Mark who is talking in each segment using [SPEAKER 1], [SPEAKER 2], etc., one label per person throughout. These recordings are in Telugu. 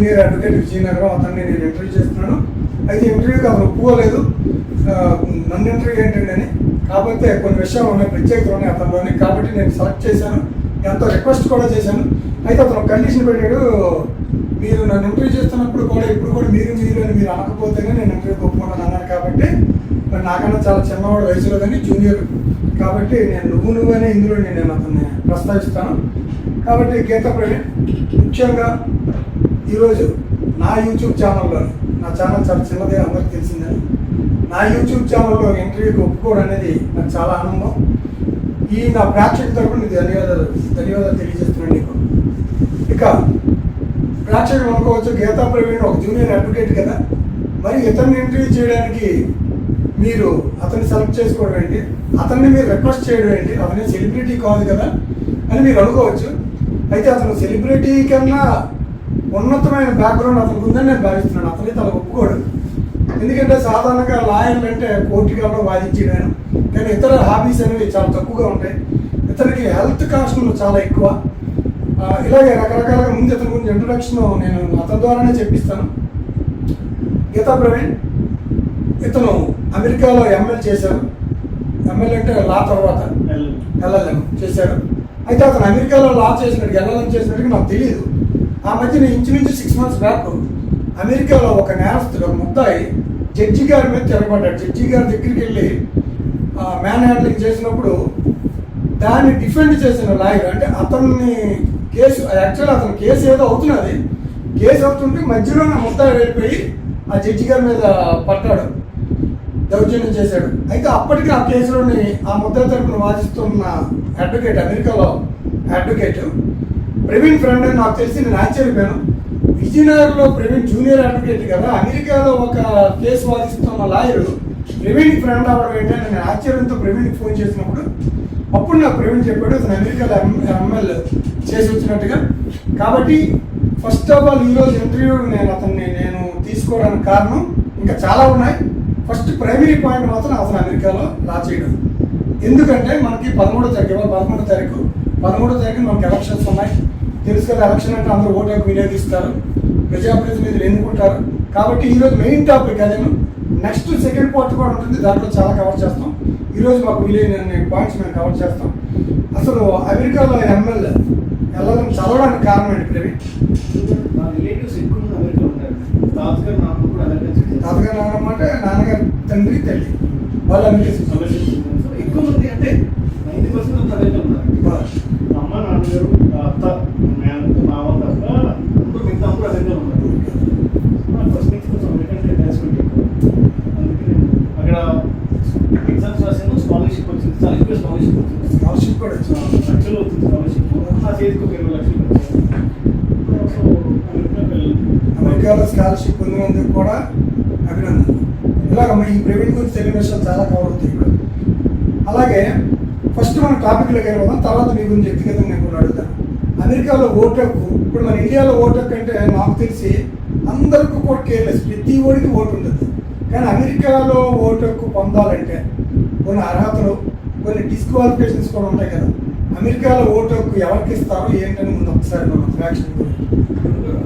[SPEAKER 1] నేను జూనియర్ అడ్వకేట్ విజయనగరం అతన్ని నేను ఇంటర్వ్యూ చేస్తున్నాను. అయితే ఇంటర్వ్యూకి అతను ఒప్పుకోలేదు. నన్ను ఇంటర్వ్యూ ఏంటండి అని. కాకపోతే కొన్ని విషయాలు ఉన్నాయి ప్రత్యేకతలు ఉన్నాయి అతనిలోని. కాబట్టి నేను సెలెక్ట్ చేశాను. ఎంతో రిక్వెస్ట్ కూడా చేశాను. అయితే అతను కండిషన్ పెట్టాడు. మీరు నన్ను ఇంటర్వ్యూ చేస్తున్నప్పుడు కూడా ఇప్పుడు కూడా మీరు మీరు అని మీరు అనకపోతేనే నేను ఇంటర్వ్యూకి ఒప్పుకున్నాను అన్నాను కాబట్టి మరి నాకన్నా చాలా చిన్నవాడు వయసులో కానీ జూనియర్ కాబట్టి నేను నువ్వు నువ్వు అనే ఇందులో నేను అతన్ని ప్రస్తావిస్తాను. కాబట్టి గీత ప్రవీణ్ ముఖ్యంగా ఈరోజు నా యూట్యూబ్ ఛానల్లో నా ఛానల్ చాలా చిన్నదే అందరికీ తెలిసిందే. నా యూట్యూబ్ ఛానల్లో ఇంటర్వ్యూకి ఒప్పుకోవడం అనేది నాకు చాలా ఆనందం. ఈ నా ప్రేక్షకుల తరపున నీకు ధన్యవాదాలు ధన్యవాదాలు తెలియజేస్తున్నాను నీకు. ఇక ప్రేక్షకులు అనుకోవచ్చు గీతా ప్రవీణ్ ఒక జూనియర్ అడ్వకేట్ కదా. మరి ఇతన్ని ఇంటర్వ్యూ చేయడానికి మీరు అతన్ని సెలెక్ట్ చేసుకోవడం ఏంటి? అతన్ని మీరు రిక్వెస్ట్ చేయడం ఏంటి? అతని సెలబ్రిటీ కాదు కదా అని మీరు అనుకోవచ్చు. అయితే అతను సెలబ్రిటీ కన్నా ఉన్నతమైన బ్యాక్గ్రౌండ్ అతనికి ఉందని నేను భావిస్తున్నాను. అతని తన ఒప్పుకోడు. ఎందుకంటే సాధారణంగా లాయర్లు అంటే కోర్టులలో వాదించడం కానీ ఇతర హాబీస్ అనేవి చాలా తక్కువగా ఉంటాయి. ఇతనికి హెల్త్ కాస్ట్లు చాలా ఎక్కువ. ఇలాగే రకరకాలుగా ముందు ఇతని గురించి ఇంట్రొడక్షన్ నేను అతని ద్వారానే చెప్పిస్తాను. గీతా ప్రవీణ్ ఇతను అమెరికాలో ఎంఎల్ చేశారు ఎంఎల్ అంటే లా తర్వాత ఎల్ఎల్ఎం చేశాడు. అయితే అతను అమెరికాలో లా చేసినట్టు ఎల్ఎల్ఎం చేసినట్టుగా నాకు తెలియదు ఆ మధ్యన ఇంచుమించు సిక్స్ మంత్స్ బ్యాక్ అమెరికాలో ఒక నేరస్తుడు ముద్దాయి జడ్జి గారి మీద తిరగబడ్డాడు. జడ్జి గారి దగ్గరికి వెళ్ళి మ్యాన్ హ్యాండ్లింగ్ చేసినప్పుడు దాన్ని డిఫెండ్ చేసిన లాయర్ అంటే అతన్ని కేసు యాక్చువల్ అతని కేసు ఏదో అవుతున్నది. కేసు అవుతుంటే మధ్యలో నా ముద్దాయి వెళ్ళిపోయి ఆ జడ్జి గారి మీద పట్టాడు దౌర్జన్యం చేశాడు. అయితే అప్పటికి ఆ కేసులోని ఆ ముద్ద తరపున వాదిస్తున్న అడ్వకేట్ అమెరికాలో అడ్వకేట్ ప్రవీణ్ ఫ్రెండ్ అని నాకు తెలిసి నేను ఆశ్చర్యపోయాను విజయనగరంలో ప్రవీణ్ జూనియర్ అడ్వకేట్ కదా అమెరికాలో ఒక కేసు వాదిస్తున్న లాయరు ప్రవీణ్ ఫ్రెండ్ అవ్వడం ఏంటంటే నేను ఆశ్చర్యంతో ప్రవీణ్కి ఫోన్ చేసినప్పుడు అప్పుడు నాకు ప్రవీణ్ చెప్పాడు అతను అమెరికాలో ఎంఎల్ చేసి వచ్చినట్టుగా. కాబట్టి ఫస్ట్ ఆఫ్ ఆల్ ఈరోజు ఇంటర్వ్యూ నేను అతన్ని నేను తీసుకోవడానికి కారణం ఇంకా చాలా ఉన్నాయి. ఫస్ట్ ప్రైమరీ పాయింట్ మాత్రం అతను అమెరికాలో లా చేయడం. ఎందుకంటే మనకి పదమూడో తారీఖు పదమూడో తారీఖు పదమూడో తారీఖు మనకి ఎలక్షన్స్ ఉన్నాయి. తెలుసు కదా ఎలక్షన్ అంటే అందరూ ఓటు హక్కు వినియోగిస్తారు. ప్రజాప్రతినిధులు ఎన్నుకుంటారు కాబట్టి ఈరోజు మెయిన్ టాపిక్ అదే. నెక్స్ట్ సెకండ్ పార్ట్ కూడా ఉంటుంది. దాంట్లో చాలా కవర్ చేస్తాం. ఈరోజు మాకు వీలైన పాయింట్స్ మేము కవర్ చేస్తాం. అసలు అమెరికాలో ఎమ్మెల్యే వెళ్ళడం చదవడానికి కారణం ఏంటి ప్రవీణ్?
[SPEAKER 2] తాతగారు
[SPEAKER 1] నాన్నమ్మ అంటే నాన్నగారు తండ్రి తల్లి. వాళ్ళు అమెరికా
[SPEAKER 2] ఎక్కువ మంది అంటే నైంటీ పర్సెంట్ అంతా అమెరికా ఉన్నారు అమ్మ నాన్నగారు అత్త మేనత్త మామ తప్ప అందరూ మిగతా అందరూ అమెరికా ఉన్నారు నాకు ఫస్ట్ నుంచి కొంచెం అమెరికన్ అటాచ్మెంట్ ఎక్కువ అందుకే నేను అక్కడ ఎగ్జామ్స్ రాసాను స్కాలర్షిప్ వచ్చింది చాలా ఎక్కువ స్కాలర్షిప్ వచ్చింది
[SPEAKER 1] స్కాలర్షిప్ కూడా
[SPEAKER 2] లక్షలు వచ్చింది స్కాలర్షిప్ ఆ చేతికి ఒక ఇరవై లక్షలు
[SPEAKER 1] అమెరికాలో స్కాలర్షిప్ పొందినందుకు కూడా అభినందనలు. ఇలాగ ఈ ప్రైవేట్ గురించి తెలియని చాలా కవర్ ఇక్కడ. అలాగే ఫస్ట్ మన టాపిక్లోకి వెళ్ళిపోదాం తర్వాత మీ గురించి వ్యక్తిగతంగా నేను కూడా అడుగుతాను అమెరికాలో ఓటు హక్కు ఇప్పుడు మన ఇండియాలో ఓటు హక్కు అంటే నాకు తెలిసి అందరికీ కూడా కేర్లెస్ ప్రతి ఓడికి ఓటు ఉంటుంది. కానీ అమెరికాలో ఓటు హక్కు పొందాలంటే కొన్ని అర్హతలు కొన్ని డిస్క్వాలిఫికేషన్స్ కూడా ఉంటాయి కదా అమెరికాలో ఓటు హక్కు ఎవరికి ఇస్తారో ఏంటని ముందు ఒకసారి మనం ఫ్యాక్షన్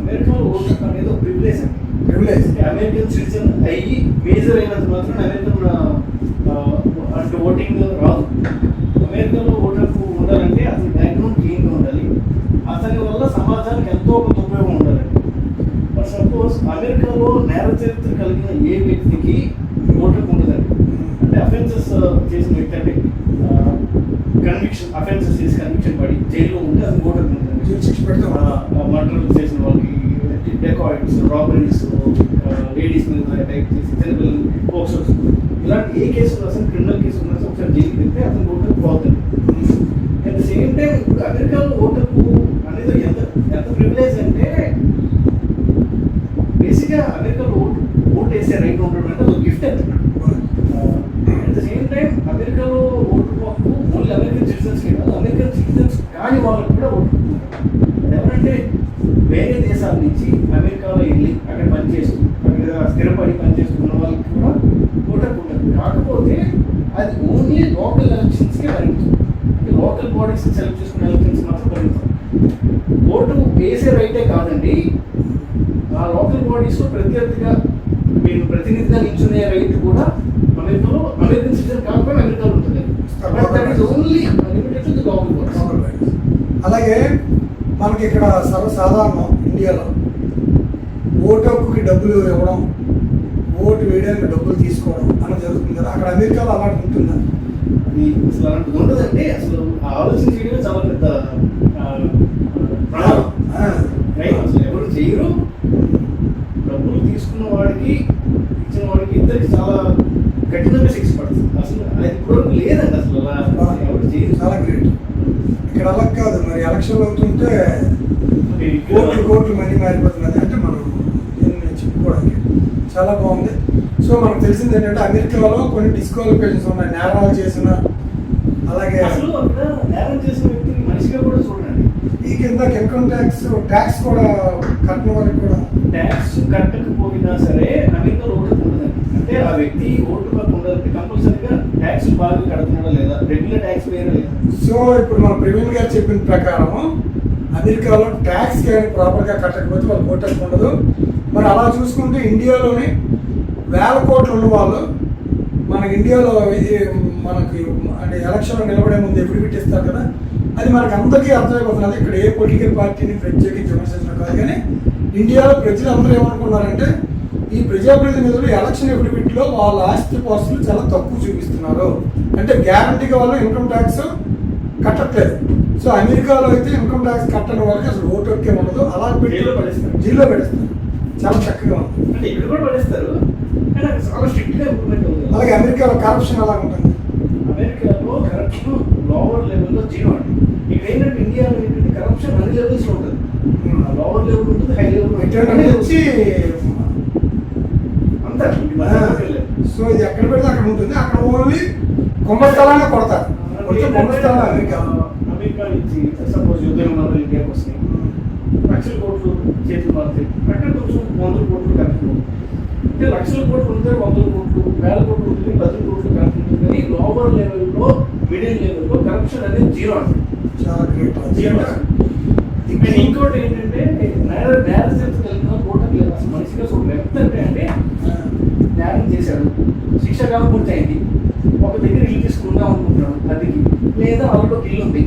[SPEAKER 2] అమెరికాలో ఓటు హక్కు అనేది ఒక ప్రివిలేజ్
[SPEAKER 1] ప్రివిలేజ్
[SPEAKER 2] అమెరికన్ సిటిజన్ అయ్యి మేజర్ అయినంత మాత్రం అమెరికన్ అంటే ఓటింగ్ రాదు. అమెరికాలో ఓటు హక్కు ఉండాలంటే అతని బ్యాక్గ్రౌండ్ క్లీన్గా ఉండాలి. అతని వల్ల సమాజానికి ఎంతో కొంత ఉపయోగం ఉండాలండి. బట్ సపోజ్ అమెరికాలో నేర చరిత్ర కలిగిన ఏ వ్యక్తికి ఓటు హక్కు ఉండదండి. అంటే అఫెన్సెస్ చేసిన వ్యక్తి అంటే కన్విక్షన్ అఫెన్సెస్ చేసి కన్విక్షన్ పడి జైల్లో ఉంటుందండి
[SPEAKER 1] జైలు శిక్ష పెడితే.
[SPEAKER 2] మర్డర్ చేసిన వాళ్ళకి డెకాయిడ్స్ రాబరీస్ లేడీస్ మీద అటాక్ చేసి చిన్నపిల్లలు పోక్సోస్ ఇలాంటి ఏ కేసు అసలు క్రిమినల్ కేసు ఉన్నా సరే ఒకసారి జైలుకి వెళ్తే అతను ఓటు పోతుంది అట్ ద సేమ్ టైం ఇప్పుడు అమెరికాలో ఓటుకు అనేది ఎంత ఎంత ప్రివిలేజ్ అంటే బేసిక్గా అమెరికాలో ఓటు ఓటు వేసే రైట్ ఉండడం అంటే ఒక గిఫ్ట్ అది అట్ ద సేమ్ టైం అమెరికాలో ఓటు హక్కు ఓన్లీ అమెరికన్ సిటిజన్స్ కాదు అమెరికన్ సిటిజన్స్ కాని వాళ్ళకి కూడా ఓటు హక్కు ఉంది. అది ఎవరంటే వేరే దేశాల నుంచి అమెరికాలో వెళ్ళి అక్కడ పనిచేస్తూ అక్కడ స్థిరపడి పనిచేస్తున్న వాళ్ళకి కూడా ఓటు హక్కు ఉంటుంది కాకపోతే అది ఓన్లీ లోకల్ ఎలక్షన్స్కే పరిమితం అంటే లోకల్ బాడీస్ సెలెక్ట్ చేసుకునే ఎలక్షన్స్ మాత్రం పరిమితం ఓటు వేసే రైటే కాదండి ప్రత్యర్థిగా మీరు ప్రతినిధిగా నిల్చునే రైతు కూడా అమెరికాలో అమెరికన్ సిటిజన్ అమెరికాలో ఉంటుంది but that is only limited to the government
[SPEAKER 1] అలాగే మనకి ఇక్కడ సర్వసాధారణం ఇండియాలో. ఓటు హక్కుకి డబ్బులు ఇవ్వడం ఓటు వేయడానికి డబ్బులు తీసుకోవడం అలా జరుగుతుంది కదా. అక్కడ అమెరికాలో అలాంటి ఉంటుందా?
[SPEAKER 2] అసలు అలాంటిది ఉండదండి. అసలు ఆ ఆలోచన చేయడమే చాలా పెద్ద ఆ, ప్రమాదం
[SPEAKER 1] ఆ,
[SPEAKER 2] రైట్ అసలు ఎవరు చేయరు డబ్బులు తీసుకున్న వాడికి ఇచ్చిన ఇద్దరికి చాలా కఠినంగా శిక్ష పడుతుంది. అసలు అది ఇప్పటివరకు లేదండి అసలు. ఎవరు చేయరు.
[SPEAKER 1] చాలా గ్రేట్. ఇక్కడ అలా కాదు మరి ఎలక్షన్లు అవుతుంటే కోట్లు కోట్లు మనీ మారిపోతున్నది అంటే మనం చెప్పుకోవడానికి చాలా బాగుంది. సో మనకు తెలిసింది ఏంటంటే అమెరికాలో కొన్ని డిస్క్వాలిఫికేషన్స్ ఉన్నాయి. నేరాలు చేసిన అలాగే
[SPEAKER 2] అసలు నేరం చేసిన వ్యక్తిని మనిషిగా కూడా
[SPEAKER 1] ఈ కింద ఇన్కమ్ ట్యాక్స్ ట్యాక్స్ కూడా కట్టిన వాళ్ళకి కూడా.
[SPEAKER 2] ట్యాక్స్ కట్టకపోయినా సరే అమెరికాలో ఓటు ఉండదండి అంటే ఆ వ్యక్తి ఓటు హక్కు ఉండాలంటే కంపల్సరీగా ట్యాక్స్ బాగా కడుతున్నాడా లేదా? రెగ్యులర్ ట్యాక్స్ వేరే లేదా?
[SPEAKER 1] సో ఇప్పుడు మన ప్రవీణ్ గారు చెప్పిన ప్రకారం అమెరికాలో ట్యాక్స్ కానీ ప్రాపర్గా కట్టకపోతే వాళ్ళు ఓటకు ఉండదు. మరి అలా చూసుకుంటే ఇండియాలోని వేల కోట్లు ఉన్న వాళ్ళు మన ఇండియాలో మనకి అంటే ఎలక్షన్లో నిలబడే ముందు ఎఫిడవిట్ ఇస్తారు కదా? అది మనకు అందరికీ అర్థమైపోతున్నది. ఇక్కడ ఏ పొలిటికల్ పార్టీని ప్రత్యేకించి విమర్శించడం కాదు. కానీ ఇండియాలో ప్రజలందరూ ఏమనుకున్నారంటే ఈ ప్రజాప్రతినిధులు ఎలక్షన్ ఎఫిడవిట్లో వాళ్ళ ఆస్తి పాస్తులు చాలా తక్కువ చూపిస్తున్నారు. అంటే గ్యారంటీగా వాళ్ళు ఇన్కమ్ ట్యాక్స్ కట్టట్లేదు. సో అమెరికాలో అయితే ఇన్కమ్ ట్యాక్స్ కట్టని వాళ్ళకి అసలు ఓటు హక్కే ఉండదు. అలా
[SPEAKER 2] జైల్లో పడేస్తారు.
[SPEAKER 1] జైల్లో పెడతారు చాలా చక్కగా ఉంది.
[SPEAKER 2] అంటే ఇక్కడ కూడా పడేస్తారు. చాలా స్ట్రిక్ట్గా ఇంప్లిమెంట్ అవుతుంది
[SPEAKER 1] అలాగే అమెరికాలో కరప్షన్ ఎలా ఉంటుంది?
[SPEAKER 2] అమెరికాలో కరప్షన్ లోవర్ లెవెల్లో జీరో ఏంటంటే ఇండియాలో ఏంటంటే కరప్షన్ అన్ని లెవెల్స్ ఉంటుంది. లోవర్ లెవెల్ ఉంటుంది హై లెవెల్
[SPEAKER 1] వచ్చి
[SPEAKER 2] అంతా
[SPEAKER 1] సో ఇది ఎక్కడ పెడితే అక్కడ ఉంటుంది. అక్కడ ఓన్లీ కుంభస్థలాన్ని కొడతారు. కొడితే కుంభస్థలం అమెరికా
[SPEAKER 2] నుంచి సపోజ్ యుద్ధ విమానాలు ఇండియాకి వస్తున్నాయి లక్షల కోట్లు చేతులు మారుతాయి. అక్కడ కొంచెం వందల కోట్లు కరెక్ట్ అంటే లక్షల కోట్లు ఉంటే వందల కోట్లు వేల కోట్లు ఉంటుంది పది కోట్లు కరెక్ట్ ఉంటుంది. కానీ లోవర్ లెవెల్లో మిడిల్ లెవెల్లో కరప్షన్ అనేది జీరో అండి
[SPEAKER 1] చాలా గ్రేట్
[SPEAKER 2] నేను ఇంకోటి ఏంటంటే నేర నేర సెన్స్ లేదు అసలు మనిషిగా చూడలేదు ఎంత అంటే అంటే ధ్యానం చేశాడు. శిక్ష కాలం పూర్తయింది. ఒక దగ్గర ఇల్లు తీసుకుందాం అనుకుంటాడు అద్దెకి లేదా వాళ్ళలో ఇల్లు ఉంది.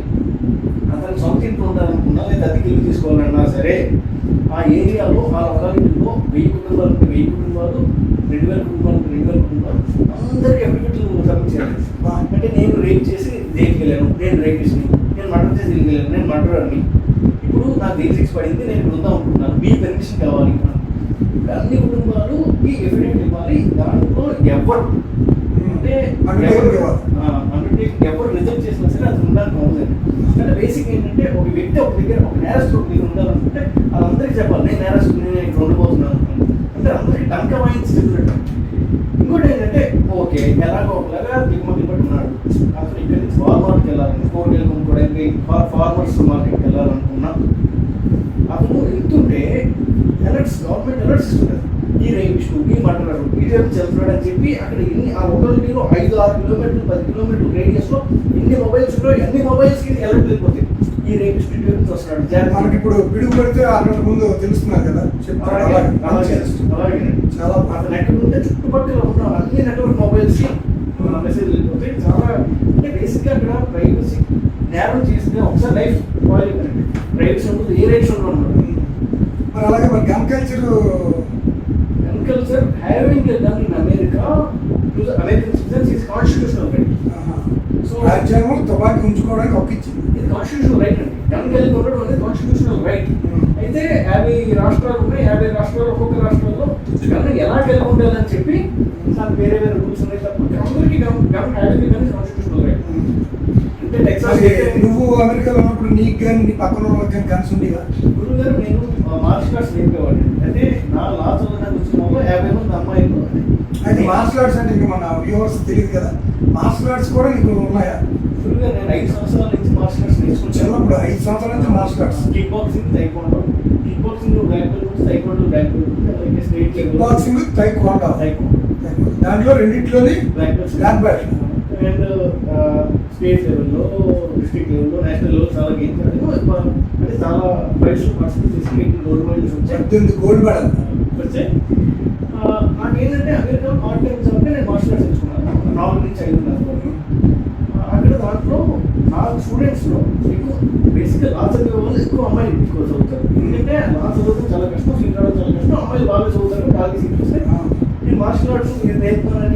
[SPEAKER 2] అతను సొంత ఇంట్లో ఉండాలనుకున్నా లేదా అతికి ఇల్లు తీసుకోవాలన్నా సరే ఆ ఏరియాలో ఆ లొకాలిటీలో వెయ్యి కుటుంబాలు వెయ్యి కుటుంబాలు రెండు వేల కుటుంబాలు ఉంటే రెండు వేల కుటుంబాలు అందరికీ అఫిడవిట్లు సబ్మిట్ చేయాలి అంటే నేను రేప్ చేసి జైలుకి వెళ్ళాను నేను రేపిస్ని నేను మర్డర్ చేసి జైలుకి వెళ్ళాను నేను మర్డర్ని ఇప్పుడు నాకు జైలు శిక్ష పడింది నేను ఇక్కడ ఉందాం అనుకుంటున్నాను మీ పెర్మిషన్ కావాలి అన్ని ఈ ఎఫిడవిట్ ఇవ్వాలి. దాంట్లో ఎవరు అంటే. అండర్టేకింగ్ ఎవరు రిజెక్ట్ చేసినా సరే అది ఉండాలని ఉండదు అంటే బేసిక్ ఏంటంటే ఒక వ్యక్తి ఒక దగ్గర ఒక నేరస్తుడు దగ్గర ఉండాలనుకుంటే వాళ్ళందరికీ చెప్పాలి. నేను నేరస్తుడు నేను ఇక్కడ ఉండబోతున్నాను అంటే అందరికీ టంక వాయించి చెప్పినట్టు ఇంకోటి ఏంటంటే ఓకే ఎలాగో ఒకలాగా దిగుమతి పట్టి ఉన్నాడు అసలు ఇక్కడి నుంచి వాల్మార్ట్కి వెళ్ళాలని కూరగాయలు కొనుక్కోవడానికి ఫార్మర్స్ మార్కెట్కి వెళ్ళాలనుకున్నా. అతను వెళ్తుంటే అలర్ట్స్ గవర్నమెంట్ అలర్ట్స్ ఇస్తున్నారు ఈ రేపిస్టు ఈ ఈ రేపు చెల్తున్నాడు అని చెప్పి అక్కడ ఎన్ని ఆ ఒకటిలో ఐదు ఆరు కిలోమీటర్లు పది కిలోమీటర్లు రేడియస్లో ఎన్ని మొబైల్స్ ఉన్నాయో అన్ని మొబైల్స్కి అలర్ట్ వెళ్ళిపోతాయి ఈ ఇటు నుంచి వస్తున్నాడు
[SPEAKER 1] మనకి ఇప్పుడు పిడుగు పడితే అన్నట్టు ముందు తెలుస్తున్నారు కదా? చాలా
[SPEAKER 2] ఎక్కడ ఉంటే చుట్టుపక్కల ఉన్న అన్ని నెట్వర్క్ మొబైల్స్కి మెసేజ్ వెళ్ళిపోతాయి చాలా అంటే బేసిక్గా అక్కడ ప్రైవసీ నేరం చేస్తే ఒకసారి లైఫ్ స్పాయిల్ అయిపోయింది ప్రైవసీ ఉంటుంది ఏ రైట్స్ ఉండవు
[SPEAKER 1] మరి అలాగే మరి gun culture
[SPEAKER 2] culture having done in America to American citizens is constitutional right so
[SPEAKER 1] రాజ్యాంగం తుపాకీ ఉంచుకోవడానికి హక్కు ఇచ్చింది
[SPEAKER 2] ఇది కాన్స్టిట్యూషనల్ రైట్ అండి గన్ కలిగి ఉండడం అనేది కాన్స్టిట్యూషనల్ రైట్ అయితే యాభై రాష్ట్రాలు ఉన్నాయి యాభై రాష్ట్రాలు ఒక్కొక్క రాష్ట్రాల్లో గన్ ఎలా కలిగి ఉండాలని చెప్పి దానికి వేరే వేరే రూల్స్ ఉన్నాయి తప్ప అందరికీ gun gun having gun constitutional right అంటే టెక్సాస్
[SPEAKER 1] మరి నువ్వు అమెరికాలో ఉన్నప్పుడు నీకు కానీ నీ పక్కన వాళ్ళకి కానీ కన్స్ ఉండేగా
[SPEAKER 2] గురువు గారు నేను మార్షల్ ఆర్ట్స్ నేర్పేవాడిని. అంటే నా లా చదవడానికి వచ్చిన యాభై మంది అమ్మాయిలు
[SPEAKER 1] అయితే మార్షల్ ఆర్ట్స్ అంటే ఇంకా మన వ్యూవర్స్ తెలియదు కదా. మార్షల్ ఆర్ట్స్ కూడా నీకు ఉన్నాయా?
[SPEAKER 2] గురువు గారు నేను ఐదు సంవత్సరాల నుంచి మార్షల్ ఆర్ట్స్ నేర్చుకుంటాను.
[SPEAKER 1] చిన్నప్పుడు ఐదు సంవత్సరాల నుంచి martial arts
[SPEAKER 2] kick boxing taekwondo kick boxing black belt taekwondo black belt state
[SPEAKER 1] kick boxing taekwondo
[SPEAKER 2] taekwondo
[SPEAKER 1] దాంట్లో రెండిట్లోని
[SPEAKER 2] బ్లాక్ బెల్ట్ అండ్ స్టేట్ లెవెల్లో డిస్ట్రిక్ట్ లెవెల్లో నేషనల్ లెవెల్ చాలా గేమ్స్ ఆడాను అంటే చాలా ప్రైజ్ పార్టిసిపేట్ చేసి గోల్డ్ మెడల్స్ వచ్చాయి
[SPEAKER 1] పద్దెనిమిది గోల్డ్ మెడల్
[SPEAKER 2] వచ్చాయి నాకేంటంటే అమెరికా పార్ట్ టైం జాబ్ నేను మార్షల్ ఆర్ట్స్ తెచ్చుకున్నాను. నాలుగు నుంచి ఐదున్నర వరకు అక్కడ దాంట్లో నా స్టూడెంట్స్లో ఎక్కువ బేసిక్గా లా చదివే వాళ్ళు ఎక్కువ అమ్మాయిలు ఎక్కువ చదువుతారు. ఎందుకంటే లా చదవడం చాలా కష్టం సీట్ రావడం చాలా కష్టం అమ్మాయిలు బాగా చదువుతారు వాళ్ళకి సీట్ వస్తాయి నేను మార్షల్ ఆర్ట్స్ నేను పెట్టినప్పుడు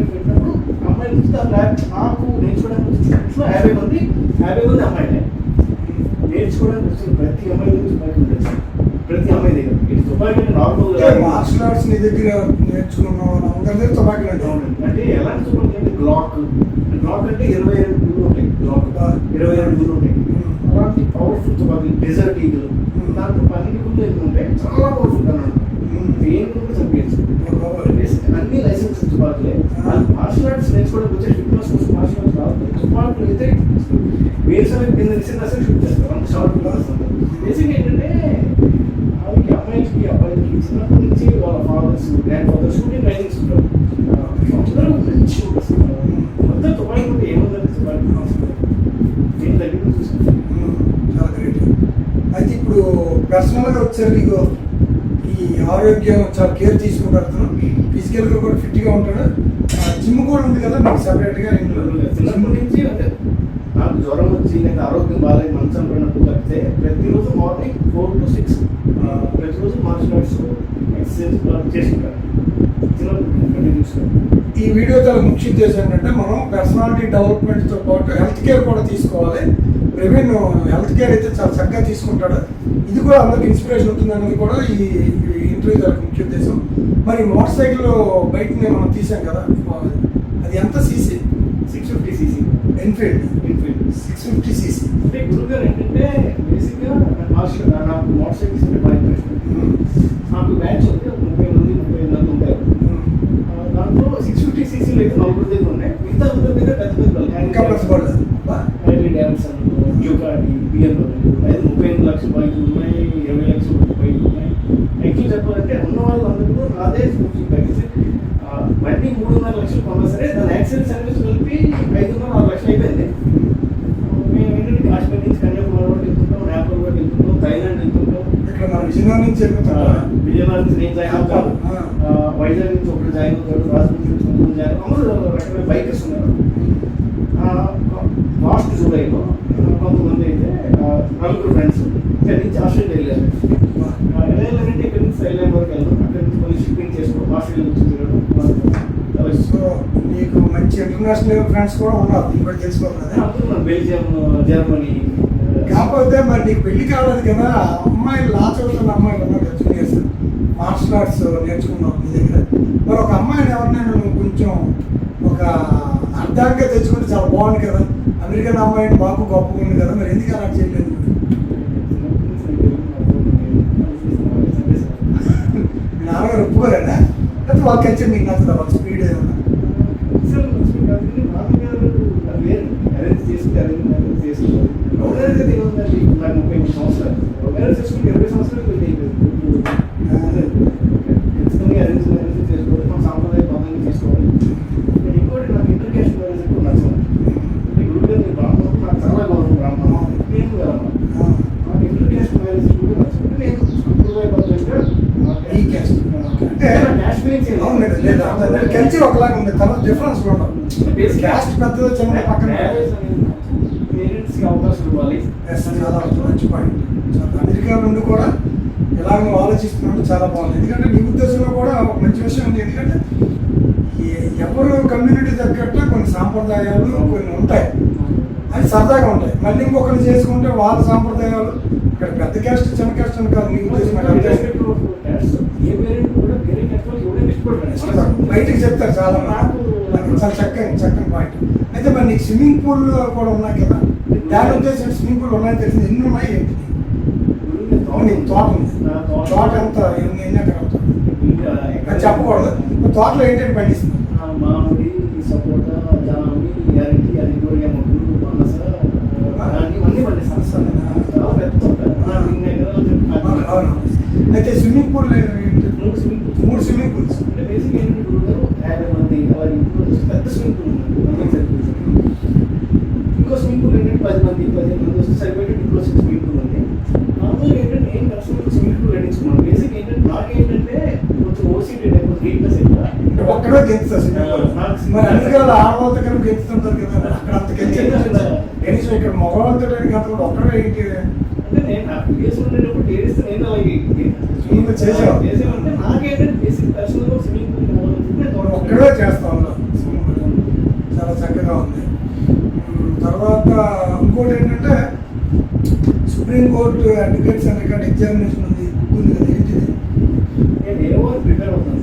[SPEAKER 2] ల్యాబ్ నాకు నేర్చుకోవడానికి వచ్చిన యాభై మంది యాభై మంది అమ్మాయిలే. నేర్చుకోవడానికి వచ్చిన ప్రతి అమ్మాయి గురించి బయట ఉంటుంది ప్రతి అమ్మాయి దగ్గర. ఇది తుపాకీ నార్మల్
[SPEAKER 1] మార్షల్ ఆర్ట్స్ నీ దగ్గర నేర్చుకున్న దగ్గర తుపాకీ అంటే
[SPEAKER 2] అంటే ఎలాంటి తుపాకీ అంటే గ్లాక్ గ్లాక్ అంటే ఇరవై రెండు గుళ్ళు ఉంటాయి. గ్లాక్ ఇరవై రెండు గుళ్ళు ఉంటాయి. అలాంటి పవర్ఫుల్ తుపాకీ డెజర్ట్ ఈగల్ దాంట్లో పన్నెండు గుళ్ళు ఎన్ని ఉంటాయి చాలా పవర్ఫుల్ అన్నాడు ఏం కూడా చంపేయచ్చు అన్ని లైసెన్స్ తుపాకులే. మార్షల్ ఆర్ట్స్ నేర్చుకోవడానికి వచ్చే ఫిట్నెస్ కోసం మార్షల్ ఆర్ట్స్ రాదు తుపాకులు అయితే వేసవి కింద చిన్న అసలు షూట్ చేస్తాం. షార్ట్ షార్ట్ బేసిక్ ఏంటంటే ఆవిడకి అమ్మాయికి అబ్బాయికి చిన్నప్పటి నుంచి వాళ్ళ fathers grandfathers shooting writings ఉంటారు అందరూ మంచి షూటర్స్ మొత్తం తుపాయి కూడా ఏముందంటే తుపాకి నేను దగ్గర చూసాను
[SPEAKER 1] చాలా గ్రేట్ అయితే ఇప్పుడు పర్సనల్గా వచ్చారు నీకు ఆరోగ్యం చాలా కేర్ తీసుకుంటారు అతను. ఫిజికల్గా కూడా ఫిట్గా ఉంటాడు. జిమ్ కూడా ఉంది కదా మీకు సపరేట్గా
[SPEAKER 2] చిన్నప్పటి నుంచి అంటే నాకు జ్వరం వచ్చి నాకు ఆరోగ్యం బాగాలేదు మంచం పడినప్పుడు తప్పితే ప్రతిరోజు మార్నింగ్ ఫోర్ టు సిక్స్ ప్రతిరోజు మార్షల్ ఆర్ట్స్ ఎక్సర్సైజ్ చేసుకుంటాను
[SPEAKER 1] ఈ వీడియో చాలా ముఖ్య ఉద్దేశం ఏంటంటే మనం పర్సనాలిటీ డెవలప్మెంట్తో పాటు హెల్త్ కేర్ కూడా తీసుకోవాలి. ప్రవీణ్ హెల్త్ కేర్ అయితే చాలా చక్కగా తీసుకుంటాడు. ఇది కూడా అందరికి ఇన్స్పిరేషన్ అనేది కూడా ఈ ఇంటర్వ్యూ చాలా ముఖ్య ఉద్దేశం. మరి మోటార్ సైకిల్ బైక్ని మనం తీసాం కదా అది ఎంత CC?
[SPEAKER 2] Six fifty CC.
[SPEAKER 1] Enfield.
[SPEAKER 2] Enfield
[SPEAKER 1] six fifty CC.
[SPEAKER 2] అంటే గురువు గారు ఏంటంటే బేసిక్గా నాకు మోటార్ సైకిల్స్ అంటే బాగా ఇంట్రెస్ట్ నాకు బ్యాచ్ ఉంది ముప్పై మంది ముప్పై ఐదు మంది ఉంటారు. ఆ, దాంట్లో సిక్స్ ఫిఫ్టీ సీసీలు అయితే నలుగురు దగ్గర ఉన్నాయి. మిగతా దగ్గర పెద్ద పెద్ద. డాన్సన్ డ్యూకాటి బిఎండబ్ల్యూ ఐదు ముప్పై ఎనిమిది లక్షల బైకులు ఉన్నాయి ఇరవై లక్షల బైకులు ఉన్నాయి. యాక్చువల్ చెప్పాలంటే ఉన్న వాళ్ళందరూ నాదే స్కూటీ బైక్స్ బండి మూడున్నర లక్షలు కొన్నా సరే దాని యాక్సిడెంట్ సర్వీస్ కలిపి ఐదున్నర ఆరు లక్షలు అయిపోయింది. మేము ఏంటంటే కాశ్మీర్ నుంచి కన్యాకుమారి వరకు వెళ్తుంటాం నేపాల్ వరకు వెళ్తుంటాం థైలాండ్ వెళ్తుంటాం
[SPEAKER 1] విజయనగరం నుంచి
[SPEAKER 2] విజయనగరం నుంచి నేను జాయిన్ అవుతాను వైజాగ్ నుంచి ఒకటి జాయిన్ అవుతాడు రాజమండ్రి నుంచి జాయిన్ అందరూ రకరకాల బైకర్స్ ఉన్నారు. లాస్ట్ జూలైలో కొంతమంది అయితే నలుగురు ఫ్రెండ్స్ ఇక్కడ నుంచి ఆస్ట్రేలియా వెళ్ళారు. వెళ్ళారంటే ఇక్కడ నుంచి థైలాండ్ వరకు వెళ్దాం. అక్కడ నుంచి మళ్ళీ షిప్పింగ్ చేసుకోవడం ఆస్ట్రేలియా నుంచి తిరగడం.
[SPEAKER 1] సో నీకు మంచి ఇంటర్నేషనల్ ఫ్రెండ్స్ కూడా ఉన్నారు. కూడా తెలుసుకోవాలి
[SPEAKER 2] బెల్జియం జర్మనీ
[SPEAKER 1] కాకపోతే మరి నీకు పెళ్ళి కాలేదు కదా. అమ్మాయిలు లా చదువుతున్న అమ్మాయిలు ఉన్నారు కదా జూనియర్స్ మార్షల్ ఆర్ట్స్ నేర్చుకున్నావు నీ దగ్గర. మరి ఒక అమ్మాయిని ఎవరినైనా నువ్వు కొంచెం ఒక అర్థంగా తెచ్చుకుంటే చాలా బాగుంది కదా. అమెరికన్ అమ్మాయిని బాబు గొప్పగా ఉంది కదా. మరి ఎందుకు అలా చేయలేదు? మీ నాన్నగారు ఒప్పుకోలేదా? లేకపోతే వాళ్ళకి వచ్చి మీకు నచ్చదా? వాళ్ళ స్పీడ్ ఏమన్నా
[SPEAKER 2] చేసుకుంటే అరేంజ్ అరేంజ్ చేసుకోవాలి లవ్ మ్యారేజ్ అయితే ఏముందండి నాకు ముప్పై మూడు సంవత్సరాలు లవ్ మ్యారేజ్ చేసుకుంటే ఇరవై సంవత్సరాలు పెళ్ళి అయిపోయింది ఖచ్చితంగా అరేంజ్ మ్యారేజ్ చేసుకోవాలి మన సాంప్రదాయ పదంగా చేసుకోవాలి నేను ఇంకోటి నాకు ఇంటర్ క్యాస్ట్ మ్యారేజ్ ఎక్కువ నచ్చదు అంటే గురువు గారు మీరు బ్రాహ్మణులు నాకు చాలా గౌరవం బ్రాహ్మణం నేను వెళ్ళను
[SPEAKER 1] ఆ,
[SPEAKER 2] నాకు ఇంటర్ క్యాస్ట్ మ్యారేజ్ కూడా నచ్చదు నేను సాంప్రదాయ పద్ధతిగా
[SPEAKER 1] ఈ caste. అంటే
[SPEAKER 2] క్యాస్ట్ గురించి
[SPEAKER 1] అవును లేదు, లేదు అందరి కల్చర్ ఒకలాగా ఉంది తర్వాత డిఫరెన్స్ ఉండవు పెద్దదో చిన్న పక్కన
[SPEAKER 2] పేరెంట్స్కి అవకాశం ఇవ్వాలి.
[SPEAKER 1] Yes, చాలా మంచి పాయింట్ అమెరికా నుండి కూడా ఎలా నువ్వు ఆలోచిస్తున్నావు చాలా బాగుంది. ఎందుకంటే నీ ఉద్దేశంలో కూడా ఒక మంచి విషయం ఉంది. ఎందుకంటే ఎవరు కమ్యూనిటీ తగ్గట్టు కొన్ని సాంప్రదాయాలు కొన్ని ఉంటాయి. అవి సరదాగా ఉంటాయి. మళ్ళీ ఇంకొకరు చేసుకుంటే వాళ్ళ సాంప్రదాయాలు ఇక్కడ పెద్ద క్యాస్ట్ చిన్న క్యాస్ట్ అని కాదు నీ ఉద్దేశం బయటికి చెప్తారు చాలా మంది. చాలా చక్కని చక్కని పాయింట్ అయితే మరి నీకు స్విమ్మింగ్ పూల్ కూడా ఉన్నాయి కదా. దాని ఉద్దేశం స్విమ్మింగ్ పూల్ ఉన్నాయి తెలిసింది. ఎన్ని ఉన్నాయి? ఏంటి అవును, తోట ఉంది. తోట ఎంత ఎన్ని ఎన్ని ఎకరాలు తోట? అది చెప్పకూడదు. తోటలో ఏంటంటే పండిస్తుంది
[SPEAKER 2] మామిడి సపోటా జామి అరటి అది కూడా మొక్కలు పనస అన్ని పండిస్తాను
[SPEAKER 1] అయితే స్విమ్మింగ్ పూల్
[SPEAKER 2] మూడు స్విమ్మింగ్ పూల్స్. బేసిక్ ఏంటంటే గురువు యాభై మంది అలా ఇంట్లో చూస్తే పెద్ద స్విమ్మింగ్ పూల్ ఉంది అందరికి సరిపోతుంది. ఇంకో స్విమ్మింగ్ పూల్ ఏంటంటే పది మంది పదిహేను మంది వస్తే సరిపోయేది ఇంకో స్విమ్మింగ్ పూల్ ఉంది నార్మల్గా ఏంటంటే నేను పర్సనల్ స్విమ్మింగ్ పూల్ కట్టించుకున్నాను బేసిక్ ఏంటంటే నాకేంటంటే కొంచెం వీక్నెస్ ఎక్కువ
[SPEAKER 1] అంటే ఒక్కడే గెలుస్తారు శ్రీకాకుళం మరి అందుకే వాళ్ళు ఆడవాళ్ళతో కలిపి గెలుస్తుంటారు కదా. అక్కడ అంత గెలిచేది కనీసం ఇక్కడ మగవాళ్ళతో కాకుండా ఒక్కడే
[SPEAKER 2] అంటే నేను నా ప్లేస్ ఉండేటప్పుడు ఏడిస్తే నేను అలాగే
[SPEAKER 1] నువ్వు చేసావు.
[SPEAKER 2] చేసామంటే నాకేంటంటే బేసిక్ పర్సనల్ స్విమ్మింగ్ పూల్ కావాలని
[SPEAKER 1] ఒక్కడే చేస్తా ఉన్నాం చాలా చక్కగా ఉంది. తర్వాత ఇంకోటి ఏంటంటే supreme court advocates and record examination ఉంది. బుక్ ఉంది కదా ఏంటిది
[SPEAKER 2] నేను ఏవో ప్రిపేర్ అవుతాను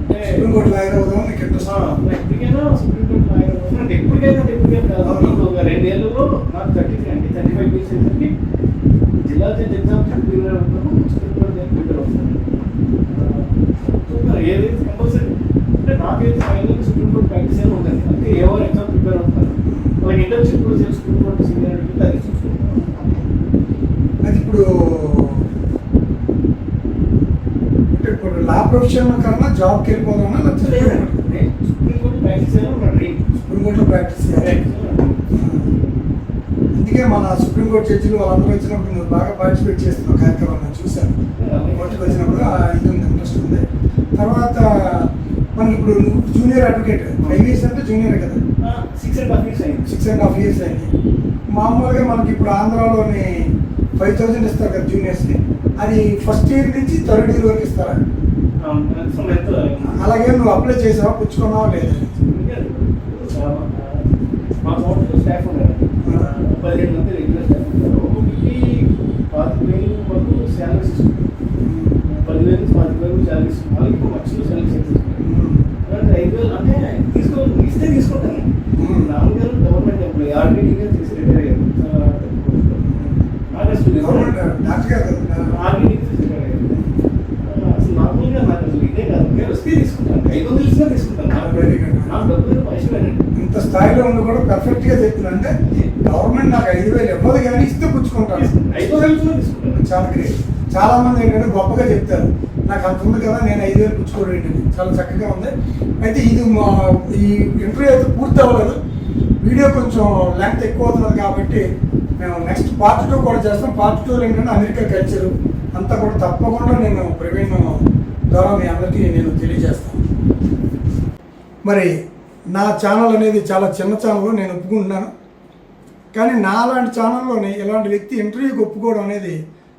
[SPEAKER 2] అంటే
[SPEAKER 1] సుప్రీంకోర్టు లాయర్ అవుదాం నీకు ఇంట్రెస్ట్
[SPEAKER 2] ఎప్పటికైనా సుప్రీం కోర్టు లాయర్ అవుతాను. అంటే ఎప్పటికైనా ఎప్పటికైనా కాదు. ఒక రెండేళ్ళలో నాకు థర్టీ త్రీ అంటే థర్టీ ఫైవ్ ఇయర్స్ ఏంటంటే జిల్లా జడ్జ్ ఎగ్జామ్ ప్రిపేర్ అవుతాను సుప్రీం కోర్టు ఏం ప్రిపేర్ అవుతాను ఏదైతే కంపల్సరీ? అంటే నాకైతే ఫైనల్ సుప్రీం కోర్టు ప్రాక్టీస్ ఏమి ఉంటుంది అంటే ఎవరు ఎగ్జామ్ ప్రిపేర్ అవుతారు. వాళ్ళకి ఇంటర్న్షిప్ కూడా చేసి సుప్రీం కోర్టు సీనియర్ అది చూసుకుంటాను
[SPEAKER 1] అది ఇప్పుడు అంటే ప్రొఫెషన్ కన్నా జాబ్కి వెళ్ళిపోదామా లేకపోతే సుప్రీంకోర్టులో ప్రాక్టీస్ చేయాలి. అందుకే మన సుప్రీంకోర్టు జడ్జిలు వాళ్ళందరూ వచ్చినప్పుడు నువ్వు బాగా పార్టిసిపేట్ చేస్తున్నావు కార్యక్రమం నేను చూశాను. కోర్టుకు వచ్చినప్పుడు ఉంది ఇంట్రెస్ట్ ఉంది. తర్వాత మనకి ఇప్పుడు జూనియర్ అడ్వకేట్ ఫైవ్ ఇయర్స్ అంటే జూనియర్ కదా?
[SPEAKER 2] సిక్స్ అండ్ హాఫ్ ఇయర్స్ అయింది.
[SPEAKER 1] సిక్స్ అండ్ హాఫ్ ఇయర్స్ అయింది. మామూలుగా మనకి ఇప్పుడు ఆంధ్రాలోని ఫైవ్ థౌసండ్ ఇస్తారు కదా జూనియర్స్ని అది ఫస్ట్ ఇయర్ నుంచి థర్డ్ ఇయర్ వరకు ఇస్తారా? అలాగే నువ్వు అప్లై చేసావా? పుచ్చుకున్నావా? లేదా?
[SPEAKER 2] మా హోటల్ స్టాఫ్ ఉన్నారు పదిహేను మంది రెగ్యులర్ స్టాఫ్ ఉంటారు ఒక్కొక్కరికి పాతిక వేలు వరకు శాలరీస్ పదివేలు నుంచి పాతిక వేలు శాలరీస్ వాళ్ళకి ఇప్పుడు మధ్యలో శాలరీస్ ఇస్తున్నారు అంటే ఐదు వేలు అంటే తీసుకో ఇస్తే తీసుకుంటాను గవర్నమెంట్ ఎంప్లాయీ ఆర్డీగా చేసి రిటైర్ అయ్యారు
[SPEAKER 1] గవర్నమెంట్ డాక్టర్ గారు కదా.
[SPEAKER 2] ఆర్డీగా చేసి రిటైర్ అయ్యారు అసలు నార్మల్గా నాకు అసలు ఇదే కాదు నేను వస్తే తీసుకుంటాను ఐదు వందలు ఇచ్చినా తీసుకుంటాను
[SPEAKER 1] Very good.
[SPEAKER 2] నాకు డబ్బులు పైసలు వేయండి.
[SPEAKER 1] ఉండి కూడా పర్ఫెక్ట్గా చెప్తున్నా. అంటే గవర్నమెంట్ నాకు ఐదు వేలు ఇవ్వదు కానీ ఇస్తే పుచ్చుకుంటాను చాలా గ్రేట్ చాలా మంది ఏంటంటే గొప్పగా చెప్తారు. నాకు అంత ఉంది కదా నేను ఐదు వేలు పుచ్చుకోవడం చాలా చక్కగా ఉంది. అయితే ఇది మా ఈ ఇంటర్వ్యూ అయితే పూర్తి అవ్వలేదు. వీడియో కొంచెం లెంగ్త్ ఎక్కువ అవుతున్నది కాబట్టి మేము నెక్స్ట్ పార్ట్ టూ కూడా చేస్తాం. పార్ట్ టూలో ఏంటంటే అమెరికా కల్చర్ అంతా కూడా తప్పకుండా నేను ప్రవీణ్ ద్వారా మీ అందరికీ నేను తెలియజేస్తాను. మరి నా ఛానల్ అనేది చాలా చిన్న ఛానల్ నేను ఒప్పుకుంటున్నాను. కానీ నా లాంటి ఛానల్లోని ఇలాంటి వ్యక్తి ఇంటర్వ్యూకి ఒప్పుకోవడం అనేది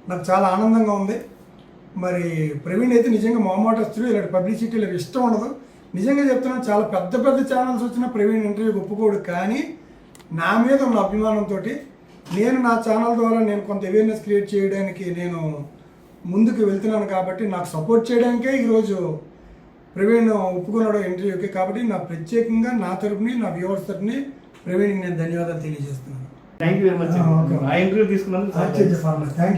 [SPEAKER 1] నాకు చాలా ఆనందంగా ఉంది. మరి ప్రవీణ్ అయితే నిజంగా మొహమాటస్తుడు ఇలాంటి పబ్లిసిటీలకు ఇష్టం ఉండదు. నిజంగా చెప్తున్నాను చాలా పెద్ద పెద్ద ఛానల్స్ వచ్చిన ప్రవీణ్ ఇంటర్వ్యూకి ఒప్పుకోడు. కానీ నా మీద ఉన్న అభిమానంతో నేను నా ఛానల్ ద్వారా నేను కొంత అవేర్నెస్ క్రియేట్ చేయడానికి నేను ముందుకు వెళ్తున్నాను కాబట్టి నాకు సపోర్ట్ చేయడానికే ఈరోజు ప్రవీణ్ ఒప్పుకున్నాడు ఇంటర్వ్యూకి. కాబట్టి నా ప్రత్యేకంగా నా తరపుని నా వ్యూవర్స్ తరపుని ప్రవీణ్కి నేను ధన్యవాదాలు తెలియజేస్తున్నాను.
[SPEAKER 2] థ్యాంక్ యూ వెరీ మచ్ ఆ, ఇంటర్వ్యూ తీసుకున్నందుకు చాలా
[SPEAKER 1] థ్యాంక్ యూ